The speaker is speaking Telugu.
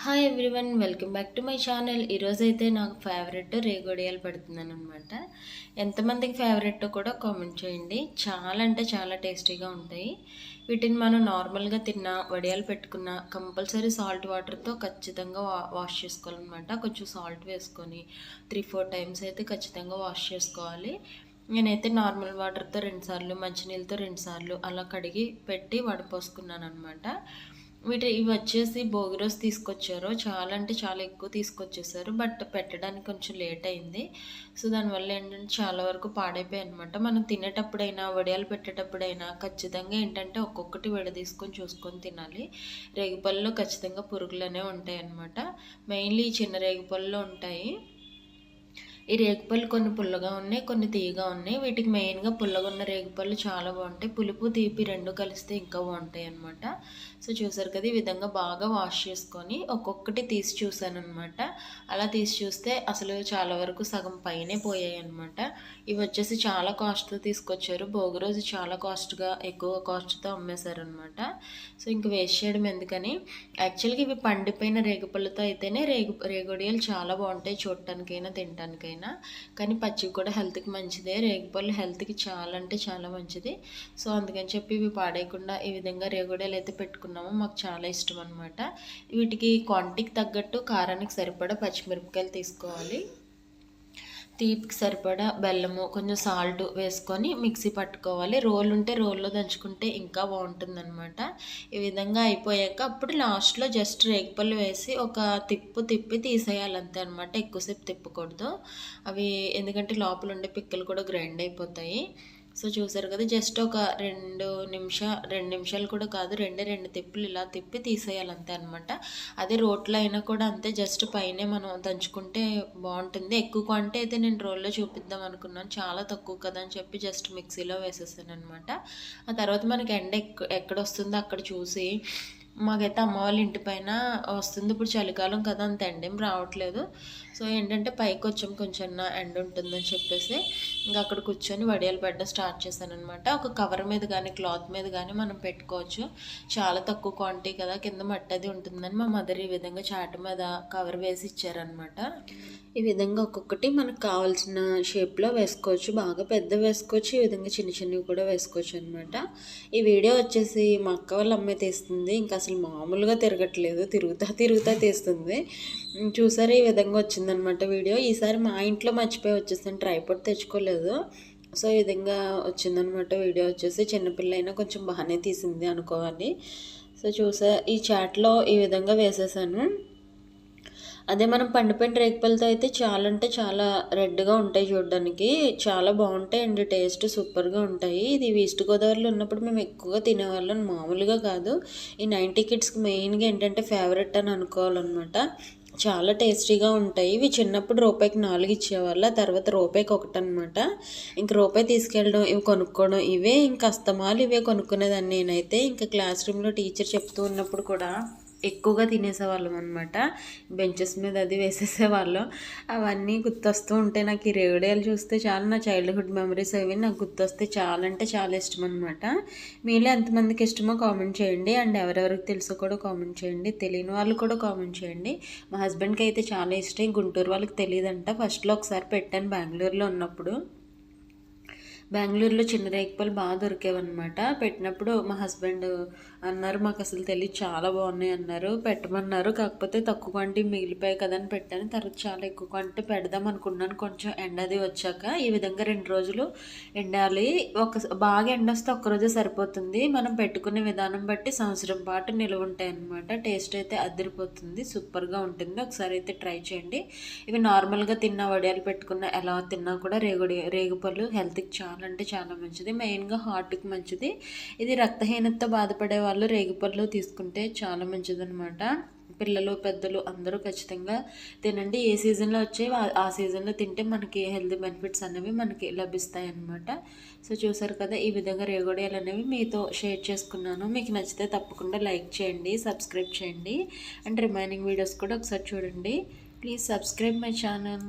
Hi everyone welcome back to my channel ఈరోజు అయితే నాకు ఫేవరెట్ రేగొడియాలు పెడుతున్నాను అనమాట ఎంతమందికి ఫేవరెట్ కూడా కామెంట్ చేయండి. చాలా అంటే చాలా టేస్టీగా ఉంటాయి. వీటిని మనం నార్మల్గా తిన్న వడియాలు పెట్టుకున్న కంపల్సరీ సాల్ట్ వాటర్తో ఖచ్చితంగా వా వాష్ చేసుకోవాలన్నమాట. కొంచెం సాల్ట్ వేసుకొని త్రీ ఫోర్ టైమ్స్ అయితే ఖచ్చితంగా వాష్ చేసుకోవాలి. నేనైతే నార్మల్ వాటర్తో రెండుసార్లు మంచినీళ్ళతో రెండుసార్లు అలా కడిగి పెట్టి వడపోసుకున్నాను అనమాట వీటి ఇవి వచ్చేసి భోగి రోజు తీసుకొచ్చారు. చాలా అంటే చాలా ఎక్కువ తీసుకొచ్చేసారు. బట్ పెట్టడానికి కొంచెం లేట్ అయింది. సో దానివల్ల ఏంటంటే చాలా వరకు పాడైపోయాయి అనమాట మనం తినేటప్పుడైనా వడియాలు పెట్టేటప్పుడైనా ఖచ్చితంగా ఏంటంటే ఒక్కొక్కటి విడదీసుకొని చూసుకొని తినాలి. రేగుపళ్ళలో ఖచ్చితంగా పురుగులనే ఉంటాయి అనమాట మెయిన్లీ చిన్న రేగుపళ్ళలో ఉంటాయి. ఈ రేగుపళ్ళు కొన్ని పుల్లగా ఉన్నాయి కొన్ని తీయగా ఉన్నాయి. వీటికి మెయిన్గా పుల్లగా ఉన్న రేగుపళ్ళు చాలా బాగుంటాయి. పులుపు తీపి రెండు కలిస్తే ఇంకా బాగుంటాయి అనమాట సో చూసారు కదా ఈ విధంగా బాగా వాష్ చేసుకొని ఒక్కొక్కటి తీసి చూసాను అనమాట అలా తీసి చూస్తే అసలు చాలా వరకు సగం పైనే పోయాయి అనమాట ఇవి వచ్చేసి చాలా కాస్ట్తో తీసుకొచ్చారు. భోగి రోజు చాలా కాస్ట్గా ఎక్కువ కాస్ట్తో అమ్మేశారనమాట సో ఇంక వేస్ట్ చేయడం ఎందుకని? యాక్చువల్గా ఇవి పండిపోయిన రేగుపళ్ళతో అయితేనే రేగు రేగొడియాలు చాలా బాగుంటాయి చూడటానికైనా తినటానికైనా. అయినా కానీ పచ్చివి కూడా హెల్త్కి మంచిదే. రేగుపళ్ళు హెల్త్కి చాలా అంటే చాలా మంచిది. సో అందుకని చెప్పి ఇవి పాడేయకుండా ఈ విధంగా రేగుడేలు అయితే పెట్టుకున్నామో. మాకు చాలా ఇష్టం అనమాట వీటికి క్వాంటిటీకి తగ్గట్టు కారానికి సరిపడా పచ్చిమిరపకాయలు తీసుకోవాలి. తీపికి సరిపడా బెల్లము కొంచెం సాల్ట్ వేసుకొని మిక్సీ పట్టుకోవాలి. రోల్ ఉంటే రోల్లో దంచుకుంటే ఇంకా బాగుంటుందన్నమాట. ఈ విధంగా అయిపోయాక అప్పుడు లాస్ట్లో జస్ట్ రేగిపళ్ళు వేసి ఒక తిప్పు తిప్పి తీసేయాలి అంతే అనమాట ఎక్కువసేపు తిప్పకూడదు. అవి ఎందుకంటే లోపల ఉండే పిక్కలు కూడా గ్రైండ్ అయిపోతాయి. సో చూసారు కదా జస్ట్ ఒక రెండు నిమిషాలు రెండు నిమిషాలు కూడా కాదు రెండే రెండు తిప్పులు ఇలా తిప్పి తీసేయాలి అంతే అనమాట అదే రోట్లో అయినా కూడా అంతే జస్ట్ పైనే మనం దంచుకుంటే బాగుంటుంది. ఎక్కువ క్వాంటిటీ అయితే నేను రోల్లో చూపిద్దాం అనుకున్నాను. చాలా తక్కువ కదా అని చెప్పి జస్ట్ మిక్సీలో వేసేసాను అనమాట ఆ తర్వాత మనకి ఎండ ఎక్కడ వస్తుందో అక్కడ చూసి మాకైతే అమ్మ వాళ్ళ ఇంటి పైన వస్తుంది. ఇప్పుడు చలికాలం కదా అంత ఎండేం రావట్లేదు. సో ఏంటంటే పైకి వచ్చాం కొంచెం ఎండ ఉంటుందని చెప్పేసి ఇంకా అక్కడ కూర్చొని వడియాలు పెట్టడం స్టార్ట్ చేశాను అనమాట ఒక కవర్ మీద కానీ క్లాత్ మీద కానీ మనం పెట్టుకోవచ్చు. చాలా తక్కువ క్వాంటిటీ కదా కింద మట్టి అది ఉంటుందని మా మదర్ ఈ విధంగా చాట మీద కవర్ వేసి ఇచ్చారనమాట ఈ విధంగా ఒక్కొక్కటి మనకు కావాల్సిన షేప్లో వేసుకోవచ్చు. బాగా పెద్ద వేసుకోవచ్చు. ఈ విధంగా చిన్న చిన్నవి కూడా వేసుకోవచ్చు అనమాట ఈ వీడియో వచ్చేసి మా అక్క వాళ్ళ అమ్మాయి తీస్తుంది. ఇంకా అసలు మామూలుగా తిరగట్లేదు. తిరుగుతా తిరుగుతా తీస్తుంది. చూసారా ఈ విధంగా వచ్చిందనమాట వీడియో. ఈసారి మా ఇంట్లో మర్చిపోయి వచ్చేసాను. ట్రైపోర్ట్ తెచ్చుకోలేదు. సో ఈ విధంగా వచ్చిందనమాట వీడియో. వచ్చేసి చిన్నపిల్ల అయినా కొంచెం బాగానే తీసింది అనుకోవాలి. సో చూసా ఈ చాట్లో ఈ విధంగా వేసేసాను. అదే మనం పండిపోయిన రేగిపళ్ళతో అయితే చాలా అంటే చాలా రెడ్గా ఉంటాయి చూడడానికి. చాలా బాగుంటాయి టేస్ట్ సూపర్గా ఉంటాయి. ఇది ఈస్ట్ గోదావరిలో ఉన్నప్పుడు మేము ఎక్కువగా తినేవాళ్ళం మామూలుగా కాదు. ఈ నైంటీ కిడ్స్కి మెయిన్గా ఏంటంటే ఫేవరెట్ అని అనుకోవాలన్నమాట. చాలా టేస్టీగా ఉంటాయి. ఇవి చిన్నప్పుడు రూపాయికి నాలుగు ఇచ్చేవాళ్ళ తర్వాత రూపాయికి ఒకటి అనమాట ఇంక రూపాయి తీసుకెళ్ళడం ఇవి కొనుక్కోవడం ఇవే ఇంక అస్తమాలు ఇవే కొనుక్కునేదాన్ని నేనైతే. ఇంకా క్లాస్ రూమ్లో టీచర్ చెప్తూ ఉన్నప్పుడు కూడా ఎక్కువగా తినేసేవాళ్ళం అనమాట బెంచెస్ మీద అది వేసేసేవాళ్ళం. అవన్నీ గుర్తొస్తూ ఉంటే నాకు ఈ రేడియోలు చూస్తే చాలా నా చైల్డ్హుడ్ మెమరీస్ అవి నాకు గుర్తొస్తే చాలా అంటే చాలా ఇష్టం అనమాట మీలో ఎంతమందికి ఇష్టమో కామెంట్ చేయండి. అండ్ ఎవరెవరికి తెలుసో కూడా కామెంట్ చేయండి. తెలియని వాళ్ళు కూడా కామెంట్ చేయండి. మా హస్బెండ్కి అయితే చాలా ఇష్టం. గుంటూరు వాళ్ళకి తెలియదంట. ఫస్ట్లో ఒకసారి పెట్టాను బెంగళూరులో ఉన్నప్పుడు. బెంగళూరులో చిన్న రేగిపళ్ళు బాగా దొరికేవన్నమాట. పెట్టినప్పుడు మా హస్బెండ్ అన్నారు మాకు అసలు తెలియదు చాలా బాగున్నాయి అన్నారు. పెట్టమన్నారు. కాకపోతే తక్కువ క్వాంటిటీ మిగిలిపోయాయి కదా అని పెట్టాను. తర్వాత చాలా ఎక్కువ క్వాంటిటీ పెడదాం అనుకున్నాను. కొంచెం ఎండది వచ్చాక ఈ విధంగా రెండు రోజులు ఎండాలి. ఒక బాగా ఎండ వస్తే ఒక్కరోజే సరిపోతుంది. మనం పెట్టుకునే విధానం బట్టి సంవత్సరం పాటు నిల్వ ఉంటాయి అనమాట టేస్ట్ అయితే అదిరిపోతుంది. సూపర్గా ఉంటుంది. ఒకసారి అయితే ట్రై చేయండి. ఇవి నార్మల్గా తిన్న వడియాలు పెట్టుకున్న ఎలా తిన్నా కూడా రేగుడి రేగుపళ్ళు హెల్త్కి చాలా చాలా అంటే చాలా మంచిది. మెయిన్గా హార్ట్కి మంచిది. ఇది రక్తహీనతతో బాధపడే వాళ్ళు రేగిపళ్ళు తీసుకుంటే చాలా మంచిదనమాట పిల్లలు పెద్దలు అందరూ ఖచ్చితంగా తినండి. ఏ సీజన్లో వచ్చే ఆ సీజన్లో తింటే మనకి హెల్త్ బెనిఫిట్స్ అనేవి మనకి లభిస్తాయి అన్నమాట సో చూసారు కదా ఈ విధంగా రేగొడియాలు అనేవి మీతో షేర్ చేసుకున్నాను. మీకు నచ్చితే తప్పకుండా లైక్ చేయండి సబ్స్క్రైబ్ చేయండి. అండ్ రిమైనింగ్ వీడియోస్ కూడా ఒకసారి చూడండి. Please subscribe my channel.